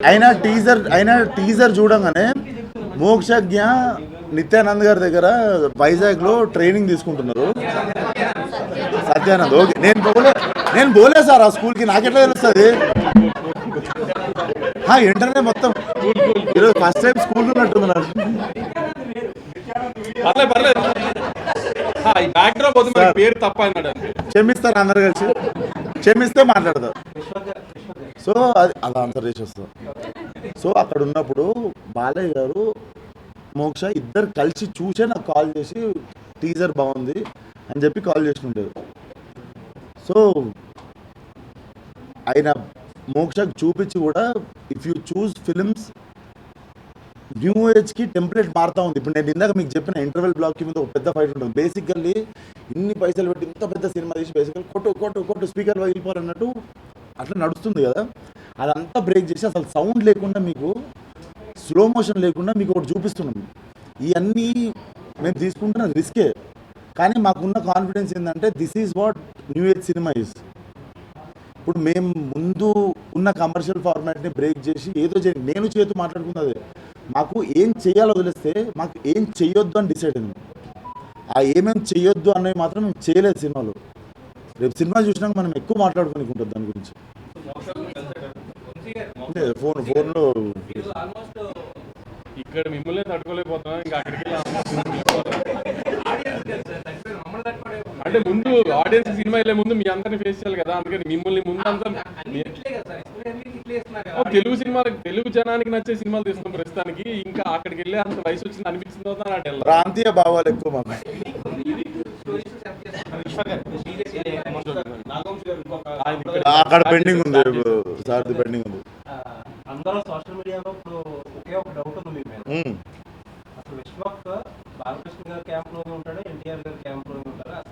అయినా టీజర్ అయినా టీజర్ చూడంగానే మోక్షజ్ఞ నిత్యానంద్ గారి దగ్గర వైజాగ్లో ట్రైనింగ్ తీసుకుంటున్నారు. సత్యానంద్ ఓకే. నేను పోలే నేను పోలే సార్ ఆ స్కూల్కి. నాకెట్లా తెలుస్తుంది? ఇంటర్నే మొత్తం. ఈరోజు ఫస్ట్ టైం స్కూల్ ఉన్నట్టుంది నాకు. క్షమిస్తారు అందరు కలిసి. క్షమిస్తే మాట్లాడతారు సో అది అది ఆన్సర్ చేసి వస్తాం. సో అక్కడ ఉన్నప్పుడు బాలయ్య గారు మోక్ష ఇద్దరు కలిసి చూసే నాకు కాల్ చేసి టీజర్ బాగుంది అని చెప్పి కాల్ చేసినట్టు సో ఆయన మోక్షకు చూపించి కూడా if you choose films new ఏజ్కి టెంప్లెట్ మారుతా ఉంది. ఇప్పుడు నేను ఇందాక మీకు చెప్పిన ఇంటర్వెల్ బ్లాక్కి మీద ఒక పెద్ద ఫైట్ ఉంటుంది. బేసికల్లీ ఇన్ని పైసలు పెట్టి ఇంత పెద్ద సినిమా తీసి బేసికల్ కొట్టు కొట్టు కొట్టు స్పీకర్ పగిలిపోవాలన్నట్టు అట్లా నడుస్తుంది కదా. అదంతా బ్రేక్ చేసి అసలు సౌండ్ లేకుండా మీకు స్లో మోషన్ లేకుండా మీకు ఒకటి చూపిస్తున్నాం. ఇవన్నీ మేము తీసుకుంటున్న రిస్కే కానీ మాకున్న కాన్ఫిడెన్స్ ఏంటంటే this is what new age cinema is ఇప్పుడు మేము ముందు ఉన్న కమర్షియల్ ఫార్మాట్ని బ్రేక్ చేసి ఏదో చేయండి నేను చేతు మాట్లాడుకున్నది మాకు ఏం చేయాలో వదిలేస్తే మాకు ఏం చేయొద్దు అని డిసైడ్ అయింది. ఆ ఏమేం చేయొద్దు అనేవి మాత్రం మేము చేయలేదు సినిమాలో. రేపు సినిమా చూసినాక మనం ఎక్కువ మాట్లాడుకోనికి ఉంటుంది దాని గురించి. అంటే ఫోన్ ఫోన్లో ఇక్కడ మిమ్మల్ని తట్టుకోలేకపోతున్నాం ఇంకా అక్కడికి. అంటే ముందు ఆడియన్స్ సినిమా వెళ్ళే ముందు మీ అందరిని ఫేస్ చేయాలి కదా అందుకని మిమ్మల్ని ముందు అంతా తెలుగు సినిమా తెలుగు జనానికి నచ్చే సినిమాలు తీస్తున్నాం ప్రస్తుతానికి. ఇంకా అక్కడికి వెళ్ళే అంత వయసు వచ్చింది అనిపించిందో అని అటు వెళ్ళాలి. ప్రాంతీయ భావాలు ఎక్కువ మాకు. అక్కడ పెండింగ్ ఉంది సార్ది పెండింగ్ ఉంది అందరూ సోషల్ మీడియాలో ఇప్పుడు ఒకే ఒక డౌట్ ఉంది మీ మీద. అసలు విశ్వక్ బాలకృష్ణ గారి క్యాంప్లోనే ఉంటాడా ఎన్టీఆర్ గారి క్యాంప్లో